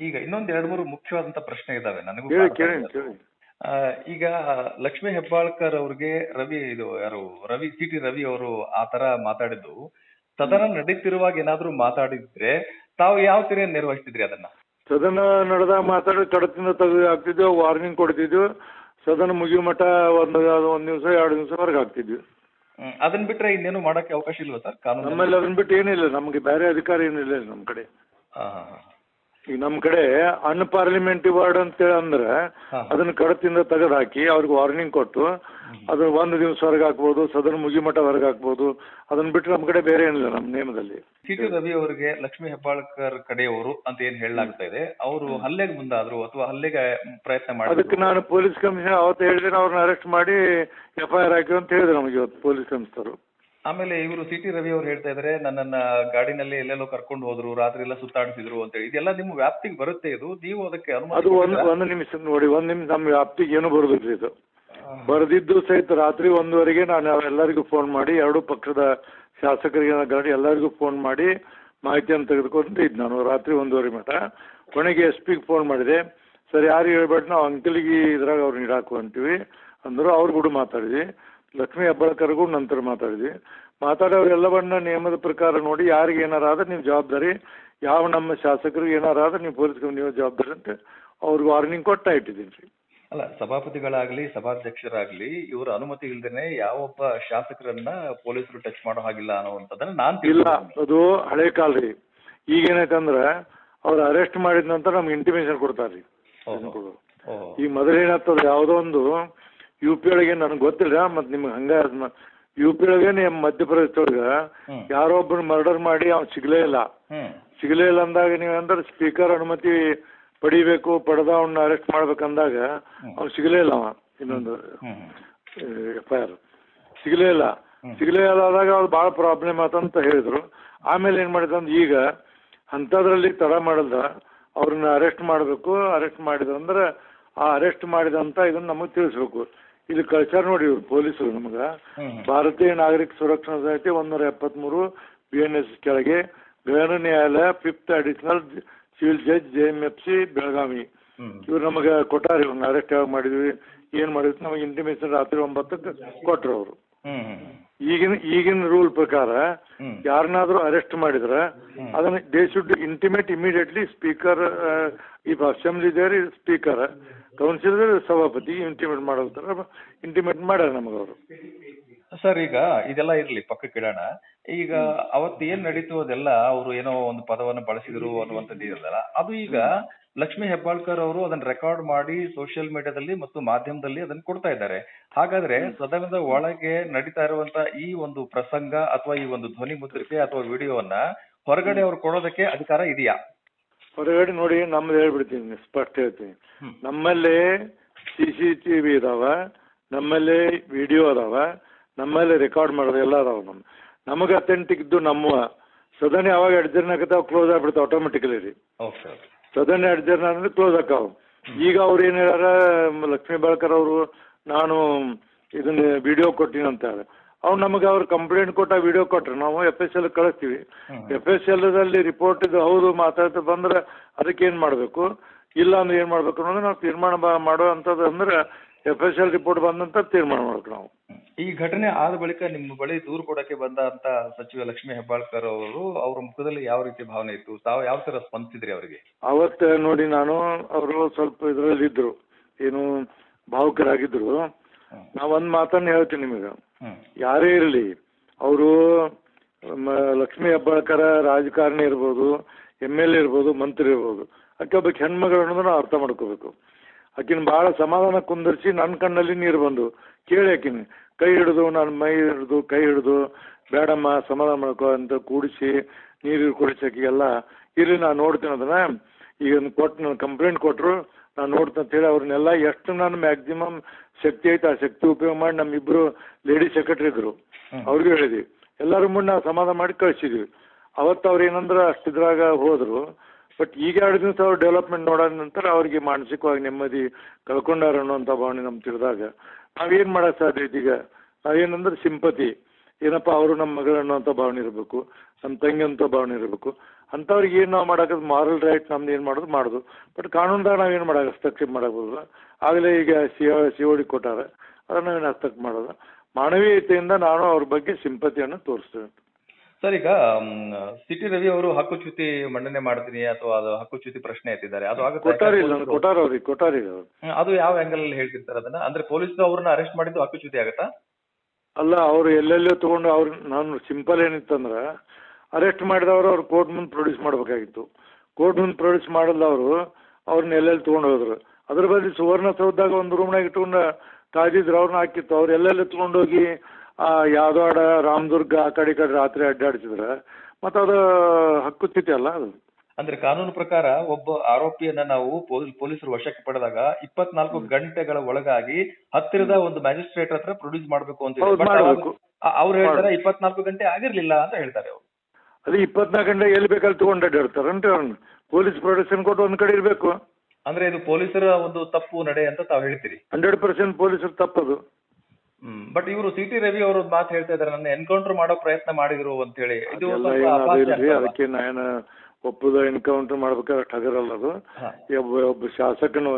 ಈಗ ಇನ್ನೊಂದ್ ಎರಡ್ ಮೂರು ಮುಖ್ಯವಾದಂತ ಪ್ರಶ್ನೆ ಇದಾವೆ. ನನಗೂ ಕೇಳಿ ಕೇಳಿ ಕೇಳಿ. ಆ, ಈಗ ಲಕ್ಷ್ಮೀ ಹೆಬ್ಬಾಳ್ಕರ್ ಅವ್ರಿಗೆ ರವಿ ಇದು ಯಾರು ರವಿ ಸಿ ಟಿ ರವಿ ಅವರು ಆ ತರ ಮಾತಾಡಿದ್ದು. ಸದನ ನಡೀತಿರುವಾಗ ಏನಾದ್ರೂ ಮಾತಾಡಿದ್ರೆ ತಾವು ಯಾವ ತೀರ ನಿರ್ವಹಿಸ್ತಿದ್ರಿ ಅದನ್ನ? ಸದನ ನಡೆದ ಮಾತಾಡಿ ಕಡತಿಂದ ತೆಗೆದು ಹಾಕ್ತಿದ್ವಿ ವಾರ್ನಿಂಗ್ ಕೊಡ್ತಿದ್ವಿ. ಸದನ ಮುಗಿಯೋ ಮಟ್ಟ ಒಂದು ಒಂದ್ ದಿವಸ ಎರಡು ದಿವಸ ಹೊರಗೆ ಹಾಕ್ತಿದ್ವಿ ಅದನ್ನ ಅದನ್ ಬಿಟ್ರೆ ಇನ್ನೇನು ಮಾಡಕ್ಕೆ ಅವಕಾಶ ಇಲ್ವಾ ಸರ್? ಕಾನೂನು ನಮ್ಮಲ್ಲಿ ಅದನ್ನ ಬಿಟ್ಟು ಏನಿಲ್ಲ ನಮ್ಗೆ ಬೇರೆ ಅಧಿಕಾರ ಏನಿಲ್ಲ ನಮ್ಮ ಕಡೆ. ಈಗ ನಮ್ಮ ಕಡೆ ಅನ್ಪಾರ್ಲಿಮೆಂಟರಿ ವಾರ್ಡ್ ಅಂತೇಳಿ ಅಂದ್ರೆ. ಅದನ್ನ ಕಡತಿಂದ ತೆಗೆದು ಹಾಕಿ ಅವ್ರಿಗೆ ವಾರ್ನಿಂಗ್ ಕೊಟ್ಟು ಅದನ್ನ ಒಂದು ದಿವಸ ಹೊರಗೆ ಹಾಕ್ಬೋದು ಸದನ ಮುಗಿ ಮಠ ಹೊರಗೆ ಹಾಕ್ಬೋದು ಅದನ್ನ ಬಿಟ್ಟು ನಮ್ಮ ಕಡೆ ಬೇರೆ ಏನಿಲ್ಲ ನಮ್ಮ ನೇಮದಲ್ಲಿ ಸಿ ಟಿ ರವಿ ಅವರಿಗೆ ಲಕ್ಷ್ಮಿ ಹೆಬ್ಬಾಳ್ಕರ್ ಕಡೆಯವರು ಅಂತ ಏನ್ ಹೇಳಲಾಗ್ತಾ ಇದೆ ಅವರು ಹಲ್ಲೆಗೆ ಮುಂದಾದ್ರು ಅಥವಾ ಹಲ್ಲೆಗೆ ಪ್ರಯತ್ನ ಅದಕ್ಕೆ ಮಾಡಿದ್ರು ನಾನು ಪೊಲೀಸ್ ಕಮಿಷನರ್ ಅವತ್ತು ಹೇಳಿದ್ರೆ ಅವ್ರನ್ನ ಅರೆಸ್ಟ್ ಮಾಡಿ ಎಫ್ ಐ ಆರ್ ಹಾಕಿ ಅಂತ ಹೇಳಿದ್ರು ನಮಗೆ ಇವತ್ತು ಪೊಲೀಸ್ ಕಮಿಷನರು ಆಮೇಲೆ ಇವರು ಸಿ ಟಿ ರವಿ ಅವ್ರು ಹೇಳ್ತಾ ಇದ್ದಾರೆ ನನ್ನನ್ನ ಗಾಡಿನಲ್ಲಿ ಎಲ್ಲೆಲ್ಲೋ ಕರ್ಕೊಂಡು ಹೋದ್ರು ರಾತ್ರಿ ಎಲ್ಲ ಸುತ್ತಾಡಿಸಿದ್ರು ಅಂತ ಹೇಳಿ. ಇದೆಲ್ಲ ನಿಮ್ಮ ವ್ಯಾಪ್ತಿಗೆ ಬರುತ್ತೆ ಇದು? ನೀವು ಅದಕ್ಕೆ ಅನುಮತಿ ಅದು ಒಂದು? ಒಂದು ನಿಮಿಷ ನೋಡಿ ಒಂದು ನಿಮಿಷ ನಮ್ಮ ವ್ಯಾಪ್ತಿಗೆ ಏನು ಬರೋದಿಲ್ಲ ಇದು. ಬರೆದಿದ್ದು ಸಹಿತ ರಾತ್ರಿ ಒಂದುವರೆಗೆ ನಾನು ಎಲ್ಲರಿಗೂ ಫೋನ್ ಮಾಡಿ ಎರಡು ಪಕ್ಷದ ಶಾಸಕರಿಗೆ ಗಾಡಿ ಎಲ್ಲರಿಗೂ ಫೋನ್ ಮಾಡಿ ಮಾಹಿತಿಯನ್ನು ತೆಗೆದುಕೊಂಡು ಇದ್ದು ನಾನು ರಾತ್ರಿ ಒಂದೂವರೆ ಮಟ ಕೊನೆಗೆ ಎಸ್ ಪಿಗೆ ಫೋನ್ ಮಾಡಿದೆ. ಸರ್ ಯಾರು ಹೇಳ್ಬೇಡ ನಾವು ಅಂಕಲಿಗೆ ಇದ್ರಾಗ ಅವ್ರನ್ನ ಇಡಾಕು ಅಂತೀವಿ ಅಂದರು ಅವ್ರು ಕೂಡ ಮಾತಾಡಿದ್ವಿ. ಲಕ್ಷ್ಮೀ ಹೆಬ್ಬಾಳ್ಕರ್ಗೂ ನಂತರ ಮಾತಾಡಿದ್ವಿ. ಮಾತಾಡೋರೆಲ್ಲವನ್ನ ನಿಯಮದ ಪ್ರಕಾರ ನೋಡಿ ಯಾರಿಗೆ ಏನಾರ ಆದ್ರೆ ನೀವು ಜವಾಬ್ದಾರಿ ಯಾವ ನಮ್ಮ ಶಾಸಕರು ಏನಾರ ಆದ್ರೆ ನೀವು ಪೊಲೀಸ್ ನೀವು ಜವಾಬ್ದಾರಿ ಅಂತ ಅವ್ರಿಗೆ ವಾರ್ನಿಂಗ್ ಕೊಟ್ಟ ಇಟ್ಟಿದ್ದೀನಿ ರೀ. ಅಲ್ಲ ಸಭಾಪತಿಗಳಾಗ್ಲಿ ಸಭಾಧ್ಯಕ್ಷರಾಗ್ಲಿ ಇವರ ಅನುಮತಿ ಇಲ್ದೇನೆ ಯಾವೊಬ್ಬ ಶಾಸಕರನ್ನ ಪೊಲೀಸರು ಟಚ್ ಮಾಡೋ ಹಾಗಿಲ್ಲ ಅನ್ನುವಂಥದ್ದನ್ನ ನಾನ್ ಇಲ್ಲ ಅದು ಹಳೆ ಕಾಲ ರೀ. ಈಗೇನೈತಂದ್ರೆ ಅವ್ರು ಅರೆಸ್ಟ್ ಮಾಡಿದ ನಂತರ ನಮ್ಗೆ ಇಂಟಿಮೇಷನ್ ಕೊಡ್ತಾರೆ ರೀ. ಈಗ ಮೊದಲೇನಾಗ್ತದೆ ಯಾವುದೋ ಒಂದು ಯು ಪಿ ಒಳಗೆ ನನಗೆ ಗೊತ್ತಿಲ್ಲ ಮತ್ತೆ ನಿಮ್ಗೆ ಹಂಗ ಯು ಪಿ ಒಳಗೆ ನಿಮ್ಮ ಮಧ್ಯಪ್ರದೇಶದೊಳಗೆ ಹ್ಮ್. ಯಾರೋ ಒಬ್ಬರು ಮರ್ಡರ್ ಮಾಡಿ ಅವ್ನು ಸಿಗಲೇ ಇಲ್ಲ. ಸಿಗಲೇ ಇಲ್ಲ ಅಂದಾಗ ನೀವು ಅಂದ್ರೆ ಸ್ಪೀಕರ್ ಅನುಮತಿ ಪಡಿಬೇಕು ಪಡೆದ ಅವನ್ನ ಅರೆಸ್ಟ್ ಮಾಡ್ಬೇಕಂದಾಗ ಅವ್ನು ಸಿಗಲೇ ಇಲ್ಲ ಅವ. ಇನ್ನೊಂದು ಎಫ್ ಐ ಆರ್. ಸಿಗಲೇ ಇಲ್ಲ. ಸಿಗಲೇ ಇಲ್ಲ ಆದಾಗ ಅದು ಭಾಳ ಪ್ರಾಬ್ಲಮ್ ಆತಂತ ಹೇಳಿದ್ರು. ಆಮೇಲೆ ಏನು ಮಾಡಿದಂದ್ರೆ ಈಗ ಅಂಥದ್ರಲ್ಲಿ ತಡ ಮಾಡಲ್ದ ಅವ್ರನ್ನ ಅರೆಸ್ಟ್ ಮಾಡಬೇಕು. ಅರೆಸ್ಟ್ ಮಾಡಿದಂದ್ರೆ ಆ ಅರೆಸ್ಟ್ ಮಾಡಿದಂತ ಇದನ್ನ ನಮಗೆ ತಿಳಿಸ್ಬೇಕು. ಇಲ್ಲಿ ಕಳ್ಸ್ಯಾರ ನೋಡಿ ಇವ್ರು ಪೊಲೀಸರು ನಮ್ಗೆ. ಭಾರತೀಯ ನಾಗರಿಕ ಸುರಕ್ಷಣಾ ಸಮಿತಿ ಒಂದೂರ ಎಪ್ಪತ್ಮೂರು ಬಿ ಎನ್ ಎಸ್ ಕೆಳಗೆ ಗೃಹ ನ್ಯಾಯಾಲಯ fifth additional civil judge J M F C Belagavi ಇವ್ರು ನಮಗ ಕೊಟ್ಟಾರ ಇವ್ರನ್ನ ಅರೆಸ್ಟ್ ಯಾವಾಗ ಮಾಡಿದ್ವಿ ಏನು ಮಾಡಿದ್ವಿ ನಮಗೆ ಇಂಟಿಮೇಷನ್ ರಾತ್ರಿ ಒಂಬತ್ತಕ್ಕೆ ಕೊಟ್ರು ಅವರು. ಈಗಿನ ಈಗಿನ ರೂಲ್ ಪ್ರಕಾರ. ಯಾರನ್ನಾದ್ರೂ ಅರೆಸ್ಟ್ ಮಾಡಿದ್ರೆ ಅದನ್ನ they should intimate immediately speaker ಈ ಅಸೆಂಬ್ಲಿ ದೇರ್ ಸ್ಪೀಕರ್ ಕೌನ್ಸಿಲ್ ಸಭಾಪತಿ ಇಂಟಿಮೇಟ್ ಮಾಡೋದ್ರ ಇಂಟಿಮೇಟ್ ಮಾಡ್ಯಾರ ನಮಗವರು. ಸರ್, ಈಗ ಇದೆಲ್ಲ ಇರ್ಲಿ ಪಕ್ಕಕ್ಕೆ ಇಡೋಣ. ಈಗ ಅವತ್ತು ಏನ್ ನಡೀತು ಅದೆಲ್ಲ, ಅವರು ಏನೋ ಒಂದು ಪದವನ್ನು ಬಳಸಿದ್ರು ಅನ್ನುವಂಥದ್ದು ಇರಲ್ಲ. ಅದು ಈಗ ಲಕ್ಷ್ಮಿ ಹೆಬ್ಬಾಳ್ಕರ್ ಅವರು ಅದನ್ನ ರೆಕಾರ್ಡ್ ಮಾಡಿ ಸೋಷಿಯಲ್ ಮೀಡಿಯಾದಲ್ಲಿ ಮತ್ತು ಮಾಧ್ಯಮದಲ್ಲಿ ಅದನ್ನ ಕೊಡ್ತಾ ಇದ್ದಾರೆ. ಹಾಗಾದ್ರೆ ಸದನದ ಒಳಗೆ ನಡೀತಾ ಇರುವಂತ ಈ ಒಂದು ಪ್ರಸಂಗ ಅಥವಾ ಈ ಒಂದು ಧ್ವನಿ ಮುದ್ರಿಕೆ ಅಥವಾ ವಿಡಿಯೋವನ್ನ ಹೊರಗಡೆ ಅವ್ರು ಕೊಡೋದಕ್ಕೆ ಅಧಿಕಾರ ಇದೆಯಾ? ಹೊರಗಡೆ ನೋಡಿ ನಮ್ದು ಹೇಳ್ಬಿಡ್ತೀನಿ ಸ್ಪಷ್ಟ ಹೇಳ್ತೀನಿ. ನಮ್ಮಲ್ಲಿ ಸಿ ಸಿ ಟಿ ವಿ ಇದಾವ ನಮ್ಮಲ್ಲಿ ವಿಡಿಯೋ ಅದಾವ ನಮ್ಮಲ್ಲಿ ರೆಕಾರ್ಡ್ ಮಾಡೋದು ಎಲ್ಲ ಅದಾವ ನಮ್ಮ ನಮಗೆ ಅಥೆಂಟಿಕ್ ಇದ್ದು ನಮ್ಮ ಸದನ ಯಾವಾಗ ಅಡ್ಜರ್ನ್ ಆಗತ್ತಾವ ಕ್ಲೋಸ್ ಆಗ್ಬಿಡ್ತಾವ ಆಟೋಮೆಟಿಕಲಿ ರೀ ಸದನ ಅಡ್ಜರ್ನ್ ಅಂದ್ರೆ ಕ್ಲೋಸ್ ಆಕಾವ ಈಗ ಅವ್ರು ಏನು ಹೇಳ್ಯಾರ ಲಕ್ಷ್ಮೀ ಬಾಳ್ಕರ್ ಅವರು ನಾನು ಇದನ್ನ ವಿಡಿಯೋ ಕೊಟ್ಟಿನಿ ಅಂತ ಹೇಳಿ ಅವ್ರು ನಮಗೆ ಅವ್ರು ಕಂಪ್ಲೇಂಟ್ ಕೊಟ್ಟ ವಿಡಿಯೋ ಕೊಟ್ರು. ನಾವು ಎಫ್ ಎಸ್ ಎಲ್ ಕಳಿಸ್ತೀವಿ. ಎಫ್ ಎಸ್ ಎಲ್ದಲ್ಲಿ ರಿಪೋರ್ಟ್ ಇದು ಹೌದು ಮಾತಾಡ್ತಾ ಬಂದ್ರೆ ಅದಕ್ಕೆ ಏನು ಮಾಡಬೇಕು? ಇಲ್ಲ ಅಂದ್ರೆ ಏನು ಮಾಡಬೇಕು ಅನ್ನೋದು ನಾವು ತೀರ್ಮಾನ ಬ- ಮಾಡೋ ಅಂಥದ್ದು ಅಂದ್ರೆ ಎಫ್ ಎಸ್ ಎಲ್ ರಿಪೋರ್ಟ್ ಬಂದಂತ ತೀರ್ಮಾನ ಮಾಡ್ಬೇಕು ನಾವು. ಈ ಘಟನೆ ಆದ ಬಳಿಕ ನಿಮ್ಮ ಬಳಿ ದೂರು ಕೊಡಕ್ಕೆ ಬಂದಂತ ಸಚಿವ ಲಕ್ಷ್ಮೀ ಹೆಬ್ಬಾಳ್ಕರ್ ಅವರು ಅವರ ಮುಖದಲ್ಲಿ ಯಾವ ರೀತಿ ಭಾವನೆ ಇತ್ತು? ತಾವು ಯಾವ ತರ ಸ್ಪಂದಿಸಿದ್ರಿ ಅವರಿಗೆ? ಅವತ್ತು ನೋಡಿ ನಾನು ಅವರು ಸ್ವಲ್ಪ ಇದರಲ್ಲಿ ಇದ್ರು ಏನು ಭಾವುಕರಾಗಿದ್ರು. ನಾ ಒಂದು ಮಾತನ್ನು ಹೇಳ್ತೀನಿ ನಿಮಗೆ. ಯಾರೇ ಇರಲಿ, ಅವರು ಲಕ್ಷ್ಮೀ ಹೆಬ್ಬಾಳ್ಕರ ರಾಜಕಾರಣಿ ಇರ್ಬೋದು, ಎಂ ಎಲ್ ಎ ಇರ್ಬೋದು, ಮಂತ್ರಿ ಇರ್ಬೋದು ಆಕೆ ಒಬ್ಬ ಹೆಣ್ಮಗಳು ಅನ್ನೋದು ನಾವು ಅರ್ಥ ಮಾಡ್ಕೋಬೇಕು. ಆಕಿನ ಭಾಳ ಸಮಾಧಾನ ಕುಂದರ್ಸಿ ನನ್ನ ಕಣ್ಣಲ್ಲಿ ನೀರು ಬಂದು, ಕೇಳಿ ಆಕಿನ, ಕೈ ಹಿಡಿದು ನನ್ನ ಮೈ ಹಿಡಿದು, ಕೈ ಹಿಡಿದು, ಬೇಡಮ್ಮ, ಸಮಾಧಾನ ಮಾಡ್ಕೊ ಅಂತ ಕೂಡಿಸಿ, ನೀರು ಕುಡಿಸಿ ಆಕಿಗೆಲ್ಲ ಇಲ್ಲಿ ನಾನು ನೋಡ್ತೀನಿ ಅದನ್ನ. ಈಗ ಕೊಟ್ಟು ನಾನು ಕಂಪ್ಲೇಂಟ್ ಕೊಟ್ಟರು ನಾನು ನೋಡ್ತೀನಿ ಅಂತ ಹೇಳಿ ಅವ್ರನ್ನೆಲ್ಲ ಎಷ್ಟು ನಾನು ಮ್ಯಾಕ್ಸಿಮಮ್ ಶಕ್ತಿ ಐತೆ ಆ ಶಕ್ತಿ ಉಪಯೋಗ ಮಾಡಿ ನಮ್ಮಿಬ್ರು ಲೇಡಿ ಸೆಕ್ರೆಟರಿ ಇದ್ರು. ಅವ್ರಿಗೂ ಹೇಳಿದ್ವಿ. ಎಲ್ಲರೂ ಮುಂದೆ ನಾವು ಸಮಾಧಾನ ಮಾಡಿ ಕಳಿಸಿದ್ವಿ. ಅವತ್ತು ಅವ್ರು ಏನಂದ್ರೆ ಅಷ್ಟಿದ್ರಾಗ ಹೋದ್ರು. ಬಟ್ ಈಗ ಎರಡು ದಿವಸ ಅವ್ರು ಡೆವಲಪ್ಮೆಂಟ್ ನೋಡೋದ ನಂತರ ಅವ್ರಿಗೆ ಮಾನಸಿಕವಾಗಿ ನೆಮ್ಮದಿ ಕಳ್ಕೊಂಡಾರ ಅನ್ನೋಂಥ ಭಾವನೆ ನಮ್ಗೆ ತಿಳಿದಾಗ ನಾವೇನು ಮಾಡೋಕ್ಕೆ ಸಾಧ್ಯ ಐತಿ ಈಗ? ನಾವೇನಂದ್ರೆ ಸಿಂಪತಿ ಏನಪ್ಪ ಅವರು ನಮ್ಮ ಮಗಳು ಅನ್ನೋಂಥ ಭಾವನೆ ಇರಬೇಕು. ನಮ್ಮ ತಂಗಿ ಅಂತ ಭಾವನೆ ಇರಬೇಕು. ಅಂಥವ್ರಿಗೆ ಏನು ನಾವು ಮಾಡೋದು ಮಾರಲ್ ರೈಟ್ ನಮ್ದು ಏನು ಮಾಡೋದು ಮಾಡೋದು. ಬಟ್ ಕಾನೂನ್ದಾಗ ನಾವು ಏನು ಮಾಡೋದು ಹಸ್ತಕ್ಷೇಪ ಮಾಡೋಕ್ಕೋದಿಲ್ಲ ಆಗಲೇ ಈಗ ಸಿ ಸಿ ಓ ಡಿ ಕೊಟ್ಟಾರೆ. ಅದನ್ನು ನಾವೇನು ಹಸ್ತಕ್ಷೇಪ ಮಾಡೋದು? ಮಾನವೀಯತೆಯಿಂದ ನಾನು ಅವ್ರ ಬಗ್ಗೆ ಸಿಂಪತಿಯನ್ನು ತೋರಿಸ್ತೇನೆ. ಸರ್ ಈಗ ಸಿಟಿ ರವಿ ಅವರು ಹಕ್ಕುಚ್ಯುತಿ ಮಂಡನೆ ಮಾಡ್ತೀನಿ ಅಥವಾ ಅದು ಹಕ್ಕುಚ್ಯುತಿ ಪ್ರಶ್ನೆ ಎತ್ತಿದ್ದಾರೆ. ಅದು ಆಗ ಕೊಟ್ಟಾರಿ ಕೊಟ್ಟಾರ ಅವ್ರಿಗೆ ಕೊಟ್ಟಾರಿಲ್ಲ ಅವ್ರು. ಅದು ಯಾವ ಆಂಗಲ್ ಅಲ್ಲಿ ಹೇಳ್ತಿರ್ತಾರೆ ಅದನ್ನ? ಅಂದ್ರೆ ಪೊಲೀಸ್ ಅವ್ರನ್ನ ಅರೆಸ್ಟ್ ಮಾಡಿದ್ದು ಹಕ್ಕುಚ್ಯುತಿ ಆಗತ್ತಾ? ಅಲ್ಲ ಅವ್ರು ಎಲ್ಲೆಲ್ಲೋ ತಗೊಂಡು ಅವ್ರ ನಾನು ಸಿಂಪಲ್ ಏನಿತ್ತಂದ್ರೆ ಅರೆಸ್ಟ್ ಮಾಡಿದವರು ಅವ್ರು ಕೋರ್ಟ್ ಮುಂದೆ ಪ್ರೊಡ್ಯೂಸ್ ಮಾಡಬೇಕಾಗಿತ್ತು. ಕೋರ್ಟ್ ಮುಂದೆ ಪ್ರೊಡ್ಯೂಸ್ ಮಾಡಲ್ಲ ಅವರು ಅವ್ರನ್ನ ಎಲ್ಲೆಲ್ಲಿ ತೊಗೊಂಡು ಹೋದ್ರು. ಅದ್ರ ಬದಲು ಸುವರ್ಣಸೌಧದಾಗ ಒಂದು ರೂಮ್ನಾಗ ಇಟ್ಕೊಂಡು ತಾಜಿದ್ರು ಅವ್ರನ್ನ ಹಾಕಿತ್ತು. ಅವ್ರು ಎಲ್ಲೆಲ್ಲಿ ತೊಗೊಂಡೋಗಿ ಆ ಯಾದವಾಡ ರಾಮದುರ್ಗ ಆ ಕಡೆ ಈ ಕಡೆ ರಾತ್ರಿ ಅಡ್ಡಾಡ್ಸಿದ್ರೆ. ಮತ್ತು ಅದು ಹಕ್ಕುಚ್ಯುತಿ ಅಲ್ಲ ಅದು. ಅಂದ್ರೆ ಕಾನೂನು ಪ್ರಕಾರ ಒಬ್ಬ ಆರೋಪಿಯನ್ನ ನಾವು ಪೊಲೀ- ಪೊಲೀಸರು ವಶಕ್ಕೆ ಪಡೆದಾಗ ಇಪ್ಪತ್ನಾಲ್ಕು ಗಂಟೆಗಳ ಒಳಗಾಗಿ ಹತ್ತಿರದ ಒಂದು ಮ್ಯಾಜಿಸ್ಟ್ರೇಟ್ ಹತ್ರ ಪ್ರೊಡ್ಯೂಸ್ ಮಾಡಬೇಕು ಅಂತ. ಅವ್ರು ಹೇಳ್ತಾರೆ ಇಪ್ಪತ್ನಾಲ್ಕು ಗಂಟೆ ಆಗಿರ್ಲಿಲ್ಲ ಅಂತ ಹೇಳ್ತಾರೆ ಅವ್ರು. ಅದು ಇಪ್ಪತ್ನಾಲ್ಕು ಗಂಟೆ ಎಲ್ಲಿ ಬೇಕಲ್ಲಿ ತೊಗೊಂಡು ಅಡ್ಡಾಡ್ತಾರಂತೆ ಅವ್ರನ್ನ. ಪೊಲೀಸ್ ಪ್ರೊಟೆಕ್ಷನ್ ಕೊಟ್ಟು ಒಂದ್ ಕಡೆ ಇರಬೇಕು. ಅಂದ್ರೆ ಇದು ಪೊಲೀಸರ ಒಂದು ತಪ್ಪು ನಡೆ ಅಂತ ತಾವು ಹೇಳ್ತೀರಿ? ಹಂಡ್ರೆಡ್ ಪರ್ಸೆಂಟ್ ಪೊಲೀಸರು ತಪ್ಪದು. ಹ್ಮ್ ಬಟ್ ಇವರು ಸಿ ಟಿ ರವಿ ಅವರು ಮಾತು ಹೇಳ್ತಾ ಇದಾರೆ. ನನ್ನ ಎನ್ಕೌಂಟರ್ ಮಾಡೋ ಪ್ರಯತ್ನ ಮಾಡಿದ್ರು ಅಂತ ಹೇಳಿ ಇದು ಸ್ವಲ್ಪ ಅದಕ್ಕೆ ನಾನು ಒಪ್ಪದ ಎನ್ಕೌಂಟರ್ ಮಾಡ್ಬೇಕಾದ್ರೆ ಟಗರಲ್ಲ ಅದು. ಒಬ್ಬ ಒಬ್ಬ ಶಾಸಕನ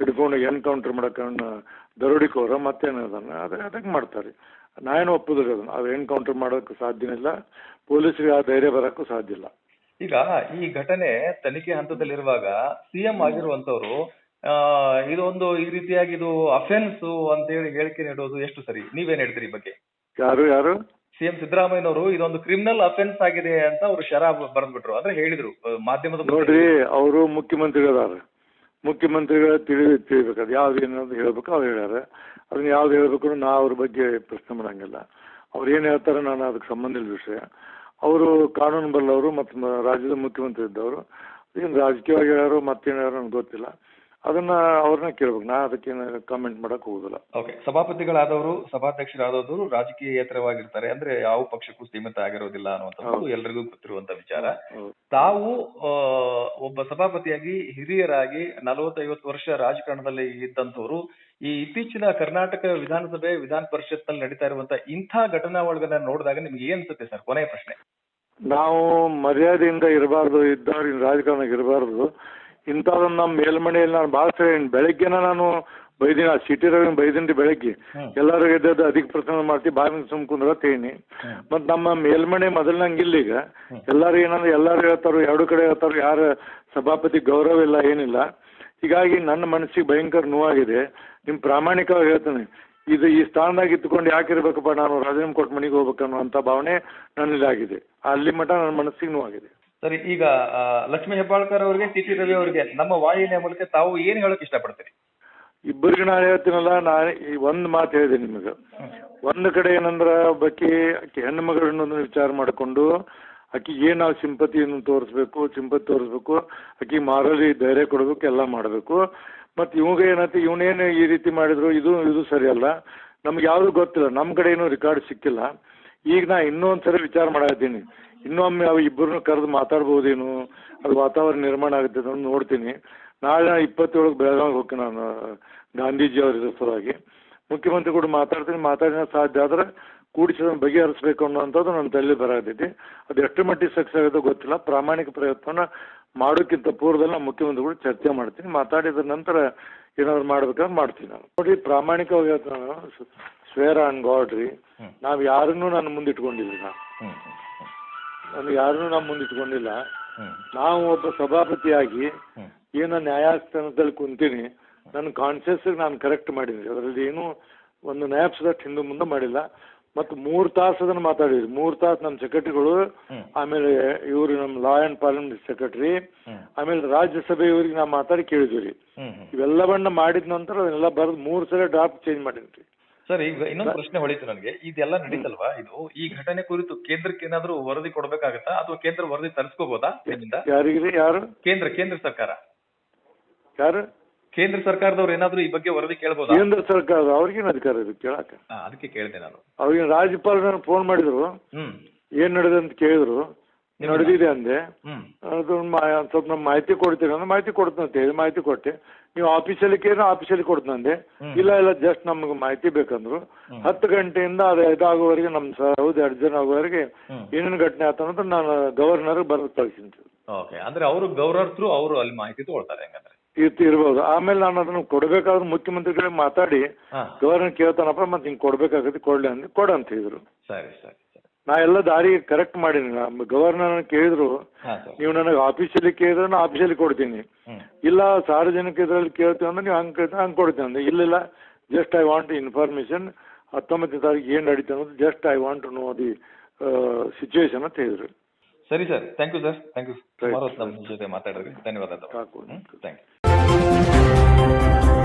ಹಿಡ್ಕೊಂಡು ಎನ್ಕೌಂಟರ್ ಅವ್ನ ದರೋಡಿಕೋರ ಮತ್ತೇನು ಅದನ್ನ ಅದೇ ಅದಕ್ಕೆ ಮಾಡ್ತಾರೆ. ನಾನೇನು ಒಪ್ಪುದ್ರಿ ಅದನ್ನ. ಅದು ಎನ್ಕೌಂಟರ್ ಮಾಡೋಕ್ಕೆ ಸಾಧ್ಯ ಇಲ್ಲ. ಪೊಲೀಸರಿಗೆ ಆ ಧೈರ್ಯ ಬರೋಕ್ಕೂ ಸಾಧ್ಯ ಇಲ್ಲ. ಈಗ ಈ ಘಟನೆ ತನಿಖೆ ಹಂತದಲ್ಲಿರುವಾಗ ಸಿಎಂ ಆಗಿರುವಂತವ್ರು ಇದೊಂದು ಈ ರೀತಿಯಾಗಿ ಇದು ಅಫೆನ್ಸ್ ಅಂತ ಹೇಳಿ ಹೇಳಿಕೆ ನೀಡೋದು ಎಷ್ಟು ಸರಿ? ನೀವೇನ್ ಹೇಳ್ತೀರಿ ಈ ಬಗ್ಗೆ? ಯಾರು ಯಾರು? ಸಿಎಂ ಸಿದ್ದರಾಮಯ್ಯನವರು ಇದೊಂದು ಕ್ರಿಮಿನಲ್ ಅಫೆನ್ಸ್ ಆಗಿದೆ ಅಂತ ಅವರು ಶರಾಬ್ ಬಂದ್ಬಿಟ್ರು. ಅಂದ್ರೆ ಹೇಳಿದ್ರು ಮಾಧ್ಯಮದ ಮುಂದೆ. ನೋಡ್ರಿ, ಅವರು ಮುಖ್ಯಮಂತ್ರಿಗಳಾರ ಮುಖ್ಯಮಂತ್ರಿಗಳ ತಿಳಿ ತಿಳಿಬೇಕು ಅದು ಯಾವ್ದು ಏನಂತ ಹೇಳ್ಬೇಕು, ಅವ್ರು ಹೇಳ್ಯಾರ. ಅದನ್ನ ಯಾವ್ದು ಹೇಳ್ಬೇಕು ನಾ ಅವ್ರ ಬಗ್ಗೆ ಪ್ರಶ್ನೆ ಮಾಡಂಗಿಲ್ಲ. ಅವ್ರು ಏನು ಹೇಳ್ತಾರೆ ನಾನು ಅದಕ್ಕೆ ಸಂಬಂಧ ಇಲ್ಲ ವಿಷಯ. ಅವರು ಕಾನೂನು ಬಲ್ಲವರು ಮತ್ತು ರಾಜ್ಯದ ಮುಖ್ಯಮಂತ್ರಿ ಇದ್ದವರು. ಏನು ರಾಜಕೀಯವಾಗಿ ಹೇಳ್ಯಾರೋ ಮತ್ತೇನು ಹೇಳ್ಯಾರೋ ನನಗೆ ಗೊತ್ತಿಲ್ಲ. ಅದನ್ನ ಅವ್ರನ್ನ ಕೇಳ್ಬೇಕು. ನಾ ಅದಕ್ಕೇನು ಕಾಮೆಂಟ್ ಮಾಡಕ್ ಹೋಗುದಿಲ್ಲ. ಓಕೆ ಸಭಾಪತಿಗಳಾದವರು ಸಭಾಧ್ಯಕ್ಷರಾದವರು ರಾಜಕೀಯೇತರವಾಗಿರ್ತಾರೆ. ಅಂದ್ರೆ ಯಾವ ಪಕ್ಷಕ್ಕೂ ಸೀಮಿತ ಆಗಿರೋದಿಲ್ಲ ಅನ್ನುವಂಥದ್ದು. ಎಲ್ರಿಗೂ ಗೊತ್ತಿರುವಂತ ವಿಚಾರ. ತಾವು ಒಬ್ಬ ಸಭಾಪತಿಯಾಗಿ ಹಿರಿಯರಾಗಿ ನಲವತ್ತೈವತ್ತು ವರ್ಷ ರಾಜಕಾರಣದಲ್ಲಿ ಇದ್ದಂಥವ್ರು ಈ ಇತ್ತೀಚಿನ ಕರ್ನಾಟಕ ವಿಧಾನಸಭೆ ವಿಧಾನ ಪರಿಷತ್ನಲ್ಲಿ ನಡೀತಾ ಇರುವಂತ ಇಂಥ ಘಟನಾವಳಿಗಳನ್ನ ನೋಡಿದಾಗ ನಿಮ್ಗೆ ಏನ್ ಅನ್ಸುತ್ತೆ ಸರ್? ಕೊನೆಯ ಪ್ರಶ್ನೆ. ನಾವು ಮರ್ಯಾದೆಯಿಂದ ಇರಬಾರ್ದು ಇದ್ದವ್ರ ರಾಜಕಾರಣಕ್ಕೆ ಇರಬಾರ್ದು. ಇಂಥದನ್ನ ನಮ್ಮ ಮೇಲ್ಮನೆಯಲ್ಲಿ ನಾನು ಭಾಳ ಸರಿ ಬೆಳಗ್ಗೆನ ನಾನು ಬೈದಿನ ಸಿಟಿ ರವಿ ಬೈದಿನಿ ಬೆಳಗ್ಗೆ. ಎಲ್ಲರೂ ಎದ್ದದ್ದು ಅಧಿಕ ಪ್ರಸಂಗ ಮಾಡ್ತಿ ಸುಮ್ ಕುಂದ್ರ ತೇನಿ. ಮತ್ತು ನಮ್ಮ ಮೇಲ್ಮನೆ ಮೊದಲಂಗಿಲ್ಲ ಈಗ. ಎಲ್ಲರೂ ಏನಂದ್ರೆ ಎಲ್ಲರೂ ಹೇಳ್ತಾರೋ ಎರಡು ಕಡೆ ಹೇಳ್ತಾರೋ ಯಾರ ಸಭಾಪತಿ ಗೌರವ ಇಲ್ಲ ಏನಿಲ್ಲ. ಹೀಗಾಗಿ ನನ್ನ ಮನಸ್ಸಿಗೆ ಭಯಂಕರ ನೋವಾಗಿದೆ. ನಿಮ್ಮ ಪ್ರಾಮಾಣಿಕವಾಗಿ ಹೇಳ್ತೇನೆ. ಇದು ಈ ಸ್ಥಾನದಾಗ ಇದ್ದುಕೊಂಡು ಯಾಕಿರ್ಬೇಕಪ್ಪ ನಾನು ರಾಜೀನಾಮೆ ಕೊಟ್ಟು ಮನೆಗೆ ಹೋಗ್ಬೇಕನ್ನುವಂಥ ಭಾವನೆ ನನ್ನಲ್ಲಿ ಆಗಿದೆ ಅಲ್ಲಿ ಮಟ್ಟ ನನ್ನ ಮನಸ್ಸಿಗೆ ನೋವಾಗಿದೆ. ಸರಿ, ಈಗ ಲಕ್ಷ್ಮೀ ಹೆಬ್ಬಾಳ್ಕರ್ ಅವರಿಗೆ ಟಿ ಟಿ ರವಿ ಅವರಿಗೆ, ನಮ್ಮ ವಾಹಿನಿಯ ಮೂಲಕ ತಾವು ಏನ್ ಹೇಳಕ್ ಇಷ್ಟಪಡ್ತೀರಿ? ಇಬ್ಬರಿಗೆ ನಾನು ಹೇಳ್ತೀನಲ್ಲ ನಾನು ಈ ಒಂದು ಮಾತು ಹೇಳಿದೆ ನಿಮಗೆ. ಒಂದು ಕಡೆ ಏನಂದ್ರೆ, ಒಬ್ಬಾಕಿ ಆಕೆ ಹೆಣ್ಣು ಮಗಳನ್ನೊಂದು ವಿಚಾರ ಮಾಡಿಕೊಂಡು, ಆಕಿಗೆ ಏನು ನಾವು ಸಿಂಪತಿಯನ್ನು ತೋರಿಸ್ಬೇಕು, ಸಿಂಪತಿ ತೋರಿಸ್ಬೇಕು ಆಕಿಗೆ ಮಾರಲ್ಲಿ ಧೈರ್ಯ ಕೊಡಬೇಕು, ಎಲ್ಲ ಮಾಡಬೇಕು. ಮತ್ತು ಇವಾಗ ಏನಂತೆ, ಇವನೇನು ಈ ರೀತಿ ಮಾಡಿದ್ರು, ಇದು ಇದು ಸರಿಯಲ್ಲ. ನಮ್ಗೆ ಯಾವುದು ಗೊತ್ತಿಲ್ಲ ನಮ್ಮ ಕಡೆ ಏನು ರೆಕಾರ್ಡ್ ಸಿಕ್ಕಿಲ್ಲ. ಈಗ ನಾ ಇನ್ನೊಂದು ಸರಿ ವಿಚಾರ ಮಾಡಾಕತ್ತೀನಿ. ಇನ್ನೊಮ್ಮೆ ಅವು ಇಬ್ಬರನ್ನು ಕರೆದು ಮಾತಾಡ್ಬೋದೇನು, ಅದು ವಾತಾವರಣ ನಿರ್ಮಾಣ ಆಗುತ್ತೆ ಅಂತ ನೋಡ್ತೀನಿ. ನಾಳೆ ಇಪ್ಪತ್ತೇಳಕ್ಕೆ ಬೆಳಗಾವಿಗೆ ಹೋಗ್ತೀನಿ ನಾನು ಗಾಂಧೀಜಿ ಅವ್ರ ಸಲುವಾಗಿ. ಮುಖ್ಯಮಂತ್ರಿ ಕೂಡ ಮಾತಾಡ್ತೀನಿ. ಮಾತಾಡಿನ ಸಾಧ್ಯ ಆದ್ರೆ ಕೂಡಿಸಿ ಬಗೆಹರಿಸಬೇಕು ಬಗೆಹರಿಸ್ಬೇಕು ಅನ್ನುವಂಥದ್ದು ನನ್ನ ತಲೆ ಬರತೈತಿ ಅದು ಎಷ್ಟು ಮಟ್ಟಿಗೆ ಸಕ್ಸಸ್ ಆಗುತ್ತೋ ಗೊತ್ತಿಲ್ಲ. ಪ್ರಾಮಾಣಿಕ ಪ್ರಯತ್ನನ ಮಾಡೋಕ್ಕಿಂತ ಪೂರ್ವದಲ್ಲಿ ನಾನು ಮುಖ್ಯಮಂತ್ರಿಗಳು ಚರ್ಚೆ ಮಾಡ್ತೀನಿ. ಮಾತಾಡಿದ ನಂತರ ಏನಾದ್ರು ಮಾಡ್ಬೇಕಾದ್ರೆ ಮಾಡ್ತೀನಿ ನಾನು. ನೋಡಿ ಪ್ರಾಮಾಣಿಕವಾಗಿ ಹೇಳ್ತೀನಿ ನಾನು. ಸ್ವೇರ್ ಆನ್ ಗಾಡ್ ರೀ. ನಾವು ಯಾರನ್ನೂ ನಾನು ಮುಂದಿಟ್ಕೊಂಡಿಲ್ಲ ನಾನು ಯಾರನ್ನೂ ನಾನು ಮುಂದಿಟ್ಕೊಂಡಿಲ್ಲ ನಾವು ಒಬ್ಬ ಸಭಾಪತಿಯಾಗಿ ಏನ ನ್ಯಾಯಸ್ಥಾನದಲ್ಲಿ ಕುಂತೀನಿ. ನನ್ನ ಕಾನ್ಶಿಯಸ್ ನಾನು ಕರೆಕ್ಟ್ ಮಾಡಿದ್ರಿ ಅದರಲ್ಲಿ ಏನು ಒಂದು ನ್ಯಾಯಪ್ಸದಷ್ಟು ಹಿಂದೆ ಮುಂದೆ ಮಾಡಿಲ್ಲ. ಮತ್ತು ಮೂರು ತಾಸು ಅದನ್ನ ಮಾತಾಡಿದ್ರಿ. ಮೂರು ತಾಸ್ ನಮ್ಮ ಸೆಕ್ರೆಟರಿಗಳು ಆಮೇಲೆ ಇವರು ನಮ್ಮ ಲಾ ಅಂಡ್ ಪಾರ್ಲಿಮೆಂಟ್ ಸೆಕ್ರೆಟರಿ ಆಮೇಲೆ ರಾಜ್ಯಸಭೆ ಇವರಿಗೆ ನಾವು ಮಾತಾಡಿ ಕೇಳಿದ್ವಿ ರೀ. ಇವೆಲ್ಲವನ್ನ ಮಾಡಿದ ನಂತರ ಅದನ್ನೆಲ್ಲ ಬರೆದು ಮೂರು ಸಲ ಡ್ರಾಫ್ಟ್ ಚೇಂಜ್ ಮಾಡಿದ್ರಿ ಸರ್ ಈಗ ಇನ್ನೊಂದು ಪ್ರಶ್ನೆ ಹೊಳಿತು ನನಗೆ. ಇದೆಲ್ಲ ನಡೀತಲ್ವಾ? ಇದು ಈ ಘಟನೆ ಕುರಿತು ಕೇಂದ್ರಕ್ಕೆ ಏನಾದ್ರೂ ವರದಿ ಕೊಡಬೇಕಾಗತ್ತಾ? ಅಥವಾ ಕೇಂದ್ರ ವರದಿ ತರಿಸ್ಕೋಬಹುದಾ ನಿಮ್ಮಿಂದ? ಯಾರಿಗೆ ರೀ? ಯಾರು? ಕೇಂದ್ರ ಕೇಂದ್ರ ಸರ್ಕಾರ. ಯಾರು? ಕೇಂದ್ರ ಸರ್ಕಾರದವ್ರು ಏನಾದ್ರು ಈ ಬಗ್ಗೆ ವರದಿ ಕೇಳಬಹುದು ಕೇಂದ್ರ ಸರ್ಕಾರ ಅವ್ರಿಗೇನು ಅಧಿಕಾರ ಇದೆ? ಕೇಳಕ ಅದಕ್ಕೆ ಕೇಳಿದೆ ನಾನು. ಅವ್ರಿಗೆ ರಾಜ್ಯಪಾಲರನ್ನು ಫೋನ್ ಮಾಡಿದ್ರು. ಏನ್ ಏನು ನಡೆದೆ ಅಂತ ಕೇಳಿದ್ರು. ನಡೆದಿದೆ ಅಂದೆ. ಅದು ಒಂದ್ ಸ್ವಲ್ಪ ನಮ್ಮ ಮಾಹಿತಿ ಕೊಡ್ತೀರ ಅಂದ್ರೆ ಮಾಹಿತಿ ಕೊಡ್ತಂತೆ ಹೇಳಿ ಮಾಹಿತಿ ಕೊಟ್ಟೆ. ನೀವು ಆಫೀಸಲ್ಲಿ ಕೇಳಿ ಆಫೀಸಲ್ಲಿ ಕೊಡ್ತಂದೆ. ಇಲ್ಲ ಇಲ್ಲ ಜಸ್ಟ್ ನಮ್ಗೆ ಮಾಹಿತಿ ಬೇಕಂದ್ರು. ಹತ್ತು ಗಂಟೆಯಿಂದ ಅದು ಇದಾಗುವವರೆಗೆ ನಮ್ಮ ಸೌದಿ ಜನ ಆಗುವವರೆಗೆ ಏನೇನು ಘಟನೆ ಆತ ಅಂತ ನಾನು ಗವರ್ನರ್ ಬರೆದು ಕಳಿಸಿನಿ ಓಕೆ. ಅಂದ್ರೆ ಅವರು ಗವರ್ನರ್ ಥ್ರೂ ಅವರು ಅಲ್ಲಿ ಮಾಹಿತಿ ತಗೊಳ್ತಾರೆ ಹಂಗಂದ್ರೆ. ಇರ್ತಿ ಇರ್ಬೋದು. ಆಮೇಲೆ ನಾನು ಅದನ್ನು ಕೊಡಬೇಕಾದ್ರೆ ಮುಖ್ಯಮಂತ್ರಿಗಳೇ ಮಾತಾಡಿ ಗವರ್ನರ್ ಕೇಳ್ತಾನಪ್ಪ ಮತ್ತೆ ಹಿಂಗೆ ಕೊಡಬೇಕಾಗತ್ತೆ ಕೊಡಲಿ ಅಂದ್ರೆ ಕೊಡು ಅಂತ ಹೇಳಿದ್ರು. ಸರಿ ಸರಿ ನಾ ಎಲ್ಲ ದಾರಿ ಕರೆಕ್ಟ್ ಮಾಡೀನಿ. ಗವರ್ನರ್ ಕೇಳಿದ್ರು ನೀವು ನನಗೆ ಆಫೀಸಲ್ಲಿ ಕೇಳಿದ್ರೆ ನಾನು ಆಫೀಸಲ್ಲಿ ಕೊಡ್ತೀನಿ. ಇಲ್ಲ ಸಾರ್ವಜನಿಕ ಇದರಲ್ಲಿ ಕೇಳ್ತೀವಿ ಅಂದ್ರೆ ನೀವು ಹಂಗೆ ಹಂಗೆ ಕೊಡ್ತೀನಿ ಅಂದ್ರೆ ಇಲ್ಲಿಲ್ಲ ಜಸ್ಟ್ ಐ ವಾಂಟ್ ಇನ್ಫಾರ್ಮೇಷನ್ ಹತ್ತೊಂಬತ್ತನೇ ತಾರೀಕು ಏನು ನಡೀತಾ ಅನ್ನೋದು just I want know the situation ಅಂತ ಹೇಳಿದ್ರು. ಸರಿ sir thank you sir. Thank you. ಸುಮಾರು ಹೊತ್ತು ನಮ್ಮ ಜೊತೆ ಮಾತಾಡಿದ್ರಿ. ಧನ್ಯವಾದ. Thank you